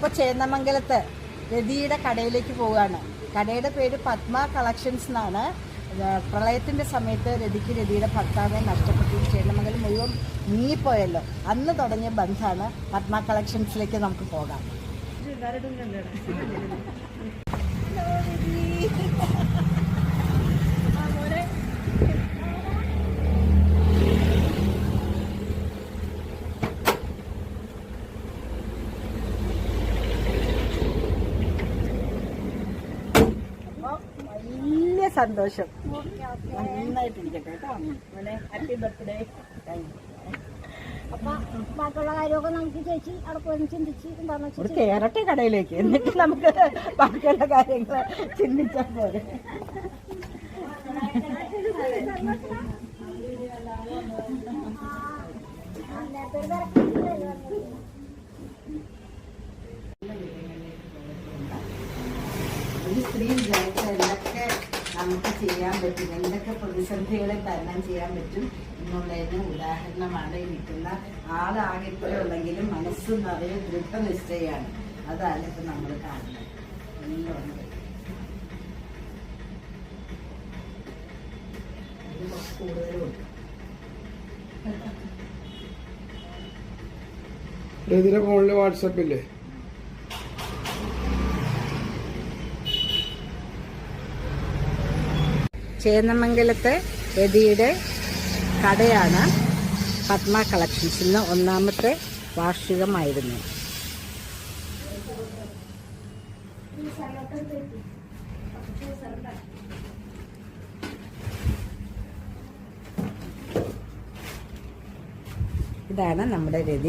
ഇപ്പോൾ ചേന്നമംഗലത്ത് രതിയുടെ കടയിലേക്ക് പോവുകയാണ്. കടയുടെ പേര് പത്മ കളക്ഷൻസ് എന്നാണ്. പ്രളയത്തിന്റെ സമയത്ത് രതിക്ക് രതിയുടെ ഭർത്താവിനെ നഷ്ടപ്പെട്ടു. ചേന്നമംഗലം മുഴുവൻ നീങ്ങിപ്പോയല്ലോ. അന്ന് തുടങ്ങിയ ബന്ധമാണ് പത്മ കളക്ഷൻസിലേക്ക് നമുക്ക് പോകാം. സന്തോഷം. നന്നായിട്ടിരിക്കട്ടെ കേട്ടോ. മോനെ ഹാപ്പി ബർത്ത്ഡേ താങ്ക് യു അപ്പൊ ബാക്കിയുള്ള കാര്യമൊക്കെ നമുക്ക് ചേച്ചി അവിടെ പോയി ചിന്തിച്ച് എന്താന്ന് ഒരു കേറട്ടെ കടയിലേക്ക് എന്നിട്ട് നമുക്ക് ബാക്കിയുള്ള കാര്യങ്ങൾ ചിന്തിച്ചാൽ പോരെ. ഒരു സ്ത്രീ വിചാരിച്ച എന്തൊക്കെ നമുക്ക് ചെയ്യാൻ പറ്റും. എന്തൊക്കെ പ്രതിസന്ധികളെ തരണം ചെയ്യാൻ പറ്റും എന്നുള്ളതിന് ഉദാഹരണമാണ് ഈ ഇത്രേ ഉള്ളെങ്കിലും മനസ്സ് നിറയെ ദൃഢനിശ്ചയാണ്. അതാണ് ഇപ്പം നമ്മൾ കാണുന്നത്. ഇതിന്റെ ഫോണിൽ വാട്സപ്പ് ഇല്ലേ ചേന്നമംഗലത്തെ രതിയുടെ കടയാണ് പത്മ കളക്ഷൻസ്. ഇന്ന് ഒന്നാമത്തെ വാർഷികമായിരുന്നു. ഇതാണ് നമ്മുടെ രതി.